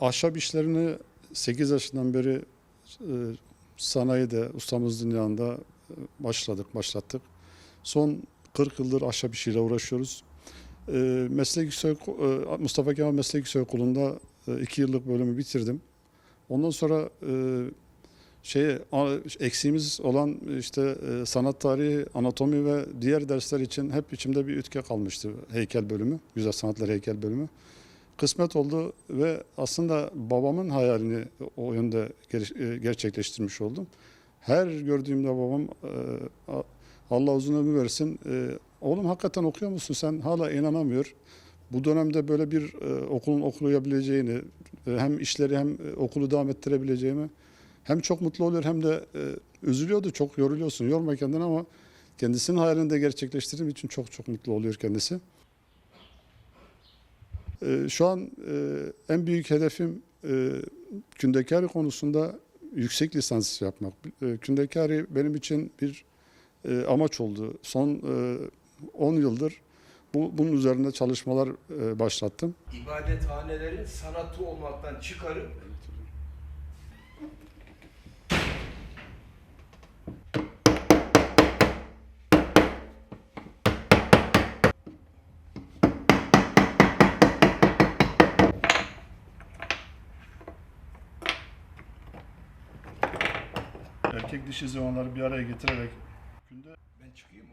ahşap işlerini 8 yaşından beri e, sanayide, ustamız dünyanda e, başladık, başlattık. Son 40 yıldır ahşap işiyle uğraşıyoruz. E, meslek yüksek, Mustafa Kemal Meslek Yüksekokulu'nda 2 yıllık bölümü bitirdim. Ondan sonra şey eksiğimiz olan işte sanat tarihi, anatomi ve diğer dersler için hep içimde bir ütke kalmıştı heykel bölümü, güzel sanatlar heykel bölümü. Kısmet oldu ve aslında babamın hayalini o yönde e, gerçekleştirmiş oldum. Her gördüğümde babam e, Allah uzun ömür versin. e, Oğlum hakikaten okuyor musun? Sen hala inanamıyor. Bu dönemde böyle bir okulun okuyabileceğini, hem işleri hem okulu devam ettirebileceğimi hem çok mutlu oluyor hem de üzülüyordu. Çok yoruluyorsun. Yorma kendini ama kendisinin hayalini de gerçekleştirdiğim için çok çok mutlu oluyor kendisi. E, şu an e, en büyük hedefim e, kündekari konusunda yüksek lisans yapmak. E, kündekari benim için bir e, amaç oldu. Son e, 10 yıldır bu bunun üzerinde çalışmalar e, başlattım. ibadethanelerin sanatı olmaktan çıkarıp erkek dişi zıvanları bir araya getirerek günde ben çıkayım mı?